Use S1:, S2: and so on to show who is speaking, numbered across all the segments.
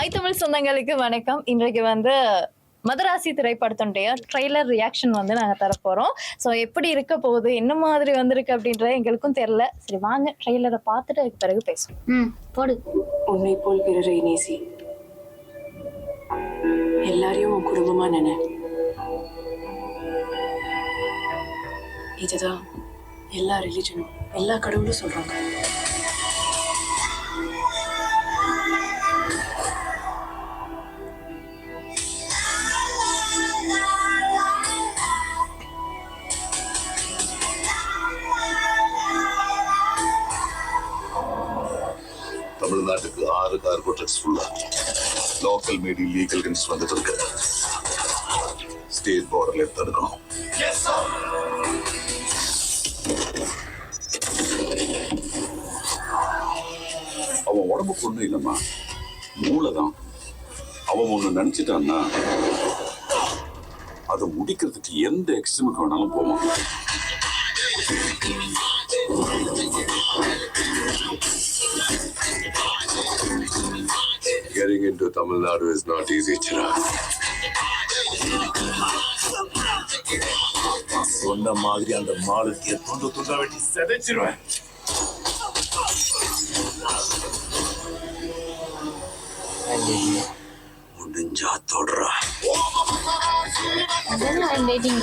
S1: ஐ தமிழ் சொந்தங்களுக்கு வணக்கம். இன்றைக்கு வந்து மதராசி திரைப்படத்தினுடைய ட்ரெய்லர் ரியாக்ஷன் வந்து நாங்கள் தர போகிறோம் ஸோ எப்படி இருக்க போகுது? என்ன மாதிரி வந்திருக்கு அப்படின்றது எங்களுக்கும் தெரில சரி வாங்க ட்ரெய்லரை பார்த்துட்டு அதுக்கு பிறகு பேசுவோம்.
S2: ம் போடு.
S3: உன்னை போல் பிறரை நேசி. எல்லாரையும் உன் குடும்பமா நினை. இதுதான் எல்லா ரிலிஜனும் எல்லா கடவுளும் சொல்றாங்க.
S4: ஆறு கார்கோ ட்ரக்ஸ் ஃபுல்லா லோக்கல் மீடி லீகல் கன்ஸ் வந்துட்டு இருக்கு. ஸ்டேட் பார்டர்ல தடுக்கணும் அவன் உடம்புக்கு ஒண்ணும் இல்லம்மா. மூளைதான் அவன் ஒண்ணு நினைச்சிட்டான்னா அதை முடிக்கிறதுக்கு எந்த எக்ஸ்ட்ரீமுக்கு வேணாலும் போவான்.
S5: Getting into Tamil Nadu is not easy, Chirag.
S4: சொன்ன மாதிரி அந்த மாலத்திய துண்டு துண்டா வெட்டி செதைச்சிருவேன். முடிஞ்சா தொடரா
S2: அதெல்லாம் டேட்டிங்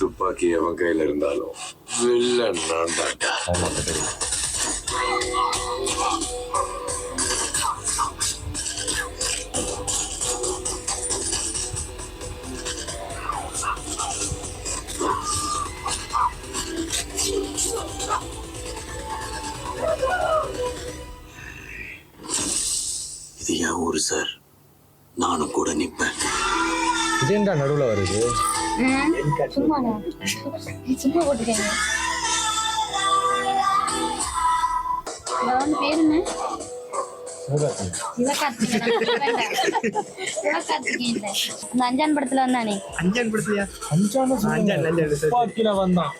S5: துப்பாக்கி அவன் கையில இருந்தாலும். வில்லன்
S4: ஊரு சார். நானும் கூட நிப்பேன்.
S6: இது நடுவுல வருது?
S2: சும்மா சும்மா போட்டுக்கங்க பவன் பேர் என்ன? அஞ்சான் படத்துல வந்தானே?
S7: அஞ்சான் படத்துலயா? அஞ்சான்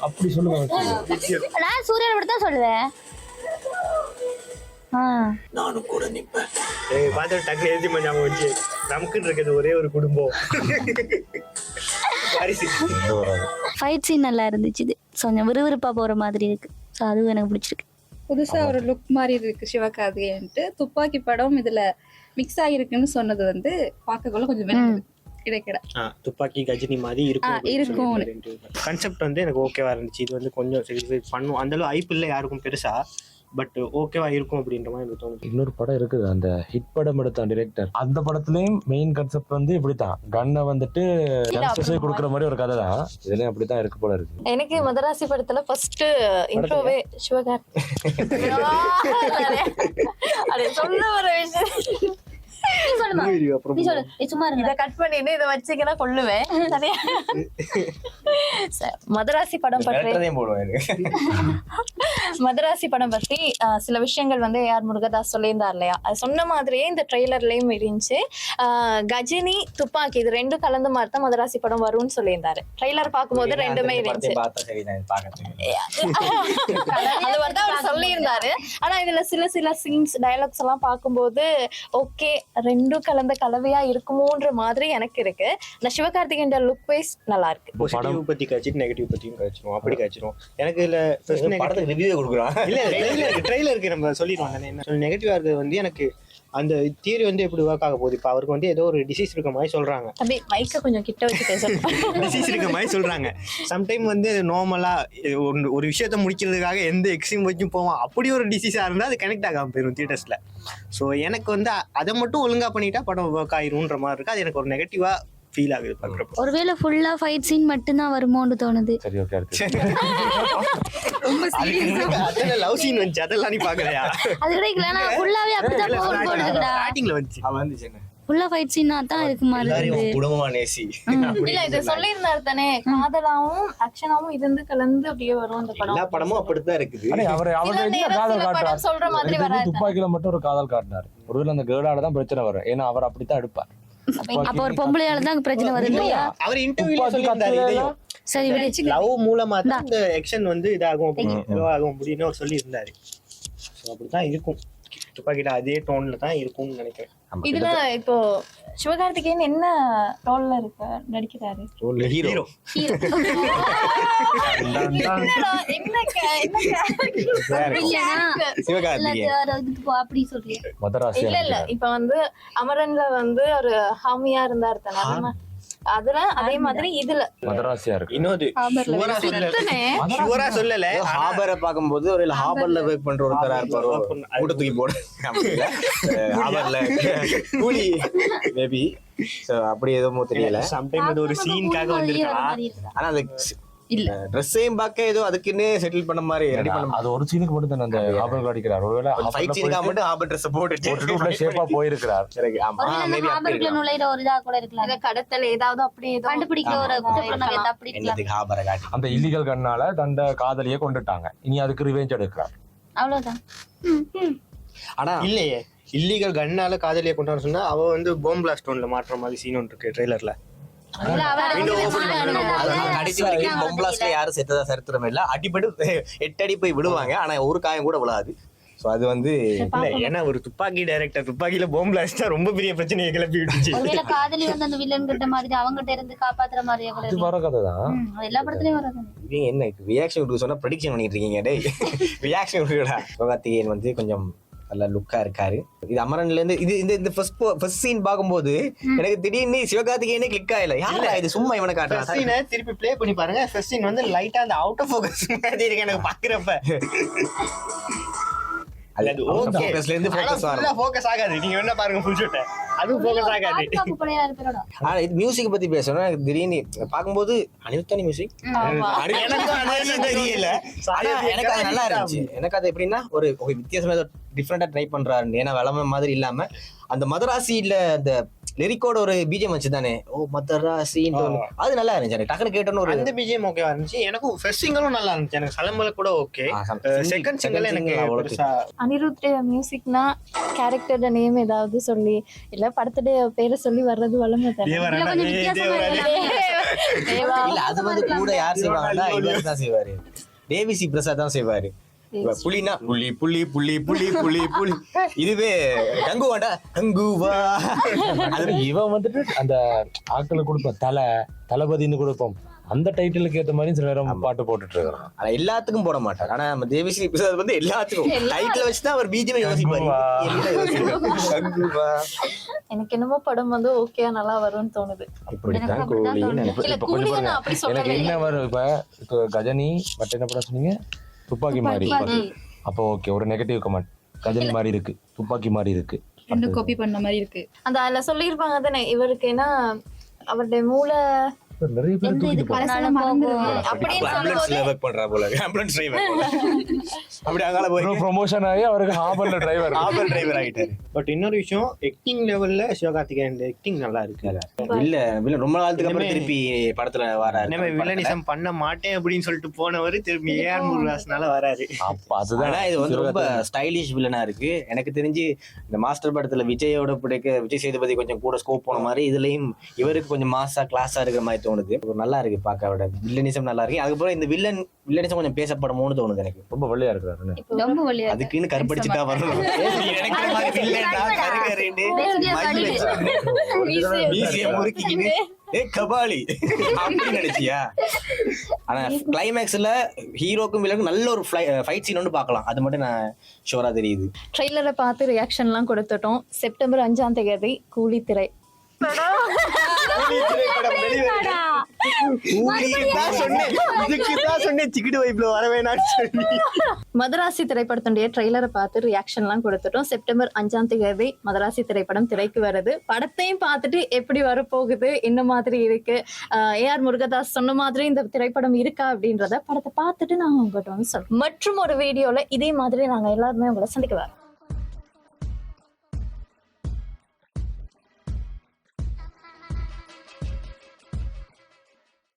S6: அப்படி சொல்லுவாங்க
S2: நான் சூரியன் படத்தா சொல்லுவேன்.
S4: நானும் கூட நிப்பேன்.
S7: பார்த்து டக்குனு எழுதி ஞாபகம் வச்சு நமக்குன்னு இருக்கிறது ஒரே ஒரு குடும்பம்.
S2: ஃபைட் சீன் நல்லா இருந்துச்சு இது கொஞ்சம் விறுவிறுப்பா போற மாதிரி இருக்கு. ஸோ அதுவும் எனக்கு பிடிச்சிருக்கு.
S8: புதுசா ஒரு லுக் மாதிரி இருக்கு சிவகார்த்திகேயன்ட்டு. துப்பாக்கி படம் இதுல மிக்ஸ் ஆகிருக்குன்னு சொன்னது வந்து பார்க்கக்குள்ள கொஞ்சம்
S7: துப்பாக்கி கஜினி மாதிரி இருக்கும்
S8: இருக்கும்.
S7: கான்செப்ட் வந்து எனக்கு ஓகேவா இருந்துச்சு. இது வந்து கொஞ்சம் பண்ணும். அந்த அளவு ஐப்பு இல்லை யாருக்கும் பெருசா. பட் ஓகேவா இருக்கும் அப்படின்ற மாதிரி எனக்கு தோணுது.
S6: இன்னொரு படம் இருக்குது அந்த ஹிட் படம் எடுத்தான் டிரெக்டர் அந்த படத்துலயும் மெயின் கான்செப்ட் வந்து இப்படித்தான். கண்ணை வந்துட்டு கொடுக்குற மாதிரி ஒரு கதை தான். இதுலயும் அப்படித்தான் இருக்கு போல இருக்கு.
S1: எனக்கு மதராசி படத்துல ஃபர்ஸ்ட் இன்ட்ரோவே சிவகார்த்தி. அது சொல்ல வர விஷயம். மதராசி படம் பற்றி மதராசி படம் பத்தி ஆஹ், சில விஷயங்கள் வந்து ஏஆர் முருகதாஸ் சொல்லியிருந்தார் இல்லையா? அது சொன்ன மாதிரியே இந்த ட்ரெய்லர்லயும் இருந்துச்சு கஜினி துப்பாக்கி இது ரெண்டும் கலந்த மாதிரி தான் மதராசி படம் வரும்னு சொல்லியிருந்தாரு. ட்ரெய்லர் பார்க்கும்போது ரெண்டுமே இருந்துச்சு அது வந்து அவர் சொல்லியிருந்தாரு. ஆனா இதுல சில சில சீன்ஸ் டயலாக்ஸ் எல்லாம் பார்க்கும்போது ஓகே ரெண்டும் கலந்த கலவையா இருக்குமோன்ற மாதிரி எனக்கு இருக்கு. இந்த சிவகார்த்திகேயன் லுக் வைஸ் நல்லா இருக்கு.
S7: பாசிட்டிவ் பத்தி கழிச்சிட்டு நெகட்டிவ் பத்தியும் கழிச்சிரும் அப்படி கழிச்சிரும் எனக்கு negative-
S6: படத்துக்கு ரிவ்யூ கொடுக்குறான்.
S7: இல்ல ட்ரெயிலர் ட்ரெயிலருக்கு நம்ம சொல்லிடுவோம். நெகட்டிவா இருக்கிறது வந்து எனக்கு அந்த தியரி வந்து எப்படி ஒர்க் ஆக போகுது? இப்போ அவருக்கு வந்து ஏதோ ஒரு டிசீஸ் இருக்க மாதிரி சொல்றாங்க.
S1: தம்பி மைக்க கொஞ்சம் கிட்ட வச்சு பேசணும்
S7: டிசீஸ் இருக்க மாதிரி சொல்றாங்க. சம்டைம் வந்து நார்மலா ஒரு ஒரு விஷயத்த முடிக்கிறதுக்காக எந்த எக்ஸ்ட்ரீம் வச்சும் போவான் அப்படி ஒரு டிசீஸா இருந்தா அது கனெக்ட் ஆகாம போயிடும் தியேட்டர்ஸ்ல ஸோ எனக்கு வந்து அதை மட்டும் ஒழுங்கா பண்ணிட்டா படம் ஒர்க் ஆயிரும்ன்ற மாதிரி இருக்கு? அது எனக்கு ஒரு நெகட்டிவா ஃபீல் ஆகுது பாக்குறப்போ.
S2: ஒருவேளை ஃபுல்லா ஃபைட் சீன் மட்டும்தான் வருமோன்னு தோணுது.
S6: சரி ஓகே
S8: ரொம்ப சீரியஸா
S7: லவ் சீன் வந்துச்சு. அதெல்லாம் நீ பாக்கலையா
S2: அது கிடைக்கல நான் ஃபுல்லாவே அப்படிதான் போகணும் போடுதுடா
S7: ஸ்டார்டிங்ல வந்துச்சு.
S2: ஃபுல்லா ஃபைட் சீனா தான் இருக்கு மாதிரி இருக்குது
S6: குடும்பமா நேசி.
S1: இல்ல இது சொல்லியிருந்தாரு தானே. காதலாவும் ஆக்ஷனாவும் இருந்து கலந்து அப்படியே வரும் அந்த படம்.
S7: எல்லா படமும் அப்படித்தான் இருக்குது.
S6: அவர் அவர் காதல் காட்டுறாரு?
S1: சொல்ற மாதிரி வராது.
S6: துப்பாக்கில மட்டும் ஒரு காதல் காட்டினாரு. ஒருவேளை அந்த கேர்ளால தான் பிரச்சனை வரும். ஏன்னா அவர் அப்படித்தான் எடுப்பார்.
S2: அப்ப ஒரு பொம்பளையால தான் பிரச்சனை வருது இல்லையா?
S7: அவர் இன்டர்வியூல
S2: சரி
S7: லவ் மூலமா தான் இந்த எக்ஷன் வந்து இதாகும் அப்படின்னு ஆகும் அப்படின்னு அவர் சொல்லி இருந்தாரு ஸோ அப்படிதான் இருக்கும். துப்பாக்கிட்ட அதே டோன்ல தான் இருக்கும்னு நினைக்கிறேன்.
S1: இதுல இப்போ சிவகார்த்திகேயன் என்ன ரோல்ல இருக்க நடிக்கிறாரு?
S7: ஹீரோ
S2: அப்படி சொல்றீங்க
S1: இல்ல இல்ல. இப்ப வந்து அமரன்ல வந்து ஒரு ஹாமியா இருந்தாரு தானே அதுல அதே மாதிரி இதுல.
S6: மதராசியா இருக்கு.
S7: இன்னொரு சொல்லல.
S9: ஹாபரை பார்க்கும்போது ஒரு ஹாபர்ல. ஒர்க் பண்ற ஒருத்தரா இருப்பாரோ. மூட்டை தூக்கி போட. ஹாபர்ல. கூலி மேபி சோ அப்படி எதுவும் தெரியல.
S7: சம்டைம் அது ஒரு சீனுக்காக வந்திருக்கலாம்.
S9: ஆனா அந்த
S8: இல்ல.
S9: ட்ரெஸ்ஸையும் பார்க்க ஏதோ அதுக்குன்னே செட்டில் பண்ண மாதிரி ரெடி பண்ண
S6: அது ஒரு சீனுக்கு மட்டும் தானே அந்த ஆபரங்கள் அடிக்கிறார். ஒருவேளை
S9: ஃபைட் சீனுக்காக மட்டும் ஹாபர் ட்ரெஸ் போட்டுட்டு
S6: போட்டுட்டு உள்ள ஷேப்பா போயிருக்கிறார்.
S9: எனக்கு ஆமா மேபி இருக்கலாம்.
S2: நுழையிற ஒரு இதா கூட இருக்கலாம்.
S1: இந்த கடத்தல் ஏதாவது அப்படி ஏதோ.
S2: கண்டுபிடிக்கிற ஒரு குற்றப்புலனாக
S1: இருக்கலாம்.
S2: அப்படி இருக்கலாம்.
S9: ஹாபரை காட்டி?
S6: அந்த இல்லீகல் கண்ணால தந்த காதலியை கொண்டுட்டாங்க. இனி அதுக்கு ரிவெஞ்ச் எடுக்கிறார்.
S2: அவ்வளவுதான்.
S9: ஆனா
S7: இல்லையே. இல்லீகல் கண்ணால காதலியை கொண்டாட சொன்னா அவ வந்து போம் பிளாஸ்ட் ஒன்ல மாட்டுற மாதிரி சீன் ஒன்று இருக்கு ட்ரெய்லர்ல பண்ணணும்.
S9: கடைசி வரைக்கும் பொம்பளாஸ்ல யாரும் செத்ததா சரித்திரம் இல்ல. அடிபட்டு எட்டு அடி போய் விடுவாங்க ஆனா ஒரு காயம் கூட விழாது. சோ அது வந்து
S7: இல்ல ஏன்னா ஒரு துப்பாக்கி டைரக்டர் துப்பாக்கியில போம் பிளாஸ்ட் ரொம்ப பெரிய பிரச்சனையை கிளப்பி விட்டுச்சு.
S2: காதலி வந்து அந்த வில்லன் கிட்ட மாதிரி அவங்கிட்ட இருந்து காப்பாத்துற மாதிரியே கூட.
S6: வர கதை தான்.
S2: எல்லா படத்துலயும்
S9: இவங்க என்ன ரியாக்ஷன் கொடுக்க சொன்னா ப்ரெடிக்ஷன் பண்ணிட்டு இருக்கீங்க டேய். ரியாக்ஷன் கொடுக்கடா. சிவகார்த்திகேயன் வந்து கொஞ்சம் நல்ல லுக்கா இருக்காரு. இது அமரன்ல இருந்து இது இந்த இந்த ஃபர்ஸ்ட் ஃபர்ஸ்ட் சீன் பாக்கும்போது எனக்கு திடீர்னு சிவகார்த்திகேயனே கிளிக் ஆகல. யாரா இது? சும்மா இவனை காட்டுறான்
S7: சீனை திருப்பி ப்ளே பண்ணி பாருங்க. ஃபர்ஸ்ட் சீன் வந்து லைட்டா அந்த அவுட் ஆஃப் ஃபோக்கஸ் மாதிரி இருக்கு எனக்கு பாக்குறப்ப. அது ஓகே
S9: ஃபோக்கஸ்ல இருந்து ஃபோக்கஸ்
S7: ஃபுல்லா
S9: ஆகும்
S7: ஃபோக்கஸ் ஆகாது. நீங்க என்ன பாருங்க ஃபுல் ஷூட் அதுவும் ஃபோக்கஸ் ஆகாது.
S2: பாதுகாப்பு படையா இருக்கிறோட
S9: ஆனா இது மியூசிக் பத்தி பேசணும் எனக்கு திடீர்னு பாக்கும்போது அனிருத்தானி மியூசிக்
S7: அது தெரியல.
S9: எனக்கு அது நல்லா இருந்துச்சு. எனக்கு அது எப்படின்னா ஒரு வித்தியாசமா ஏதோ டிஃப்ரெண்டா ட்ரை பண்றாரு. ஏன்னா வளமை மாதிரி இல்லாம அந்த மதராசியில அந்த லிரிக்கோட ஒரு பிஜிஎம் வச்சு தானே ஓ மதராசின்னு ஒண்ணு. அது நல்லா இருந்துச்சு எனக்கு டக்குனு கேட்டோன்னு ஒரு
S7: அந்த பிஜிஎம் ஓகேவா இருந்துச்சு எனக்கும் ஃபர்ஸ்ட் சிங்கிளும் நல்லா இருந்துச்சு எனக்கு சலம்பல கூட ஓகே செகண்ட் சிங்கிள் எனக்கு
S1: அனிருத்ர மியூசிக்னா கேரக்டரோட நேம் ஏதாவது சொல்லி இல்ல படத்துடைய பேரை சொல்லி வர்றது வளமை
S9: அது வந்து கூட யார் செய்வாங்கன்னா இவர் தான் செய்வாரு தேவிசி பிரசாத் தான் செய்வாரு புலினா புலி புலி புலி புலி புலி புலி. இதுவே கங்குவாடா கங்குவா
S6: அது இவன் வந்துட்டு அந்த ஆட்களை கொடுப்போம் தலை தளபதின்னு கொடுப்போம். அந்த டைட்டிலுக்கு ஏத்த மாதிரி சில நேரம் பாட்டு போட்டுட்டு இருக்கிறான்
S9: ஆனா எல்லாத்துக்கும் போட மாட்டார் ஆனா நம்ம தேவிஸ்ரீ பிரசாத் வந்து எல்லாத்துக்கும். டைட்டில் வச்சு தான் அவர் பிஜிஎம் யோசிப்பாரு.
S1: எனக்கு என்னமோ படம் வந்து ஓகே நல்லா வரும்னு தோணுது.
S6: இப்படித்தான் கூலி நினைப்பு
S1: இல்ல
S6: இப்ப கொஞ்சம்
S1: கூலியை நான்
S6: பாருங்க.
S1: அப்படி
S6: எனக்கு என்ன வரும் இப்ப? இப்போ கஜினி மற்ற என்ன படம் சொன்னீங்க? துப்பாக்கி மாதிரி. அப்போ ஓகே ஒரு நெகட்டிவ் கமெண்ட் கஜினி மாதிரி இருக்கு. துப்பாக்கி மாதிரி இருக்கு.
S8: ரெண்டும் காப்பி பண்ண மாதிரி இருக்கு.
S1: அந்த அதுல சொல்லியிருப்பாங்க தானே இவருக்கு ஏன்னா அவருடைய மூளை
S6: நிறைய பேர் போறாங்க.
S9: அப்படி அங்கால போய்
S6: ப்ரொமோஷன் ஆகி அவருக்கு ஹாபர்ல டிரைவர்
S9: ஆம்பல் டிரைவர் ஆகிட்டாரு.
S7: பட் இன்னொரு விஷயம் ஆக்டிங் லெவல்ல சிவகார்த்திகேயன் ஆக்டிங் நல்லா இருக்கு.
S9: இல்ல இல்ல ரொம்ப காலத்துக்கு அப்புறம் திருப்பி படத்துல வராரு.
S7: நம்ம வில்லனிசம் பண்ண மாட்டேன் அப்படின்னு சொல்லிட்டு போனவர் திரும்பி ஏஆர் முருகாஸ்னால வராரு.
S6: அப்ப அதுதான்
S9: இது வந்து ரொம்ப ஸ்டைலிஷ் வில்லனா இருக்கு. எனக்கு தெரிஞ்சு இந்த மாஸ்டர் படத்துல விஜயோட பிடிக்க விஜய் சேதுபதி கொஞ்சம் கூட ஸ்கோப் போன மாதிரி இதுலயும் இவருக்கு கொஞ்சம் மாசா கிளாஸா இருக்கிற மாதிரி தோணுது. நல்லா இருக்கு பார்க்க அவரோட வில்லனிசம் நல்லா இருக்கு. அதுக்கப்புறம் இந்த வில்லன் வில்லனிசம் கொஞ்சம் பேசப்படுமோன்னு தோணுது எனக்கு.
S6: ரொம்ப வெள்ளையா இருக்கிறாரு
S8: ரொம்ப வழியா
S9: அதுக்குன்னு கருப்படிச்சு தான் வரணும். ஏ கபாலி. நினைச்சியா? ஆனா கிளைமேக்ஸ்ல ஹீரோக்கும் வில்லனுக்கும் நல்ல ஒரு ஃபைட் சீன் ஒன்று பார்க்கலாம். அது மட்டும் நான் ஷோரா தெரியுது.
S1: ட்ரெய்லரை பார்த்து ரியாக்ஷன்லாம் கொடுத்துட்டோம். செப்டம்பர் அஞ்சாம் தேதி கூலி திரை. மதராசி திரைப்படத்துடைய ட்ரெய்லரை பார்த்து ரியாக்ஷன்லாம் கொடுத்துட்டோம். செப்டம்பர் அஞ்சாம் தேதி மதராசி திரைப்படம் திரைக்கு வருது. படத்தையும் பார்த்துட்டு எப்படி வரப்போகுது? என்ன மாதிரி இருக்கு? ஏஆர் முருகதாஸ் சொன்ன மாதிரி இந்த திரைப்படம் இருக்கா அப்படின்றத படத்தை பார்த்துட்டு நாங்க உங்ககிட்ட வந்து சொல்றோம். மற்றும் ஒரு வீடியோல இதே மாதிரி நாங்க எல்லாருமே உங்களை சந்திக்க வரோம்.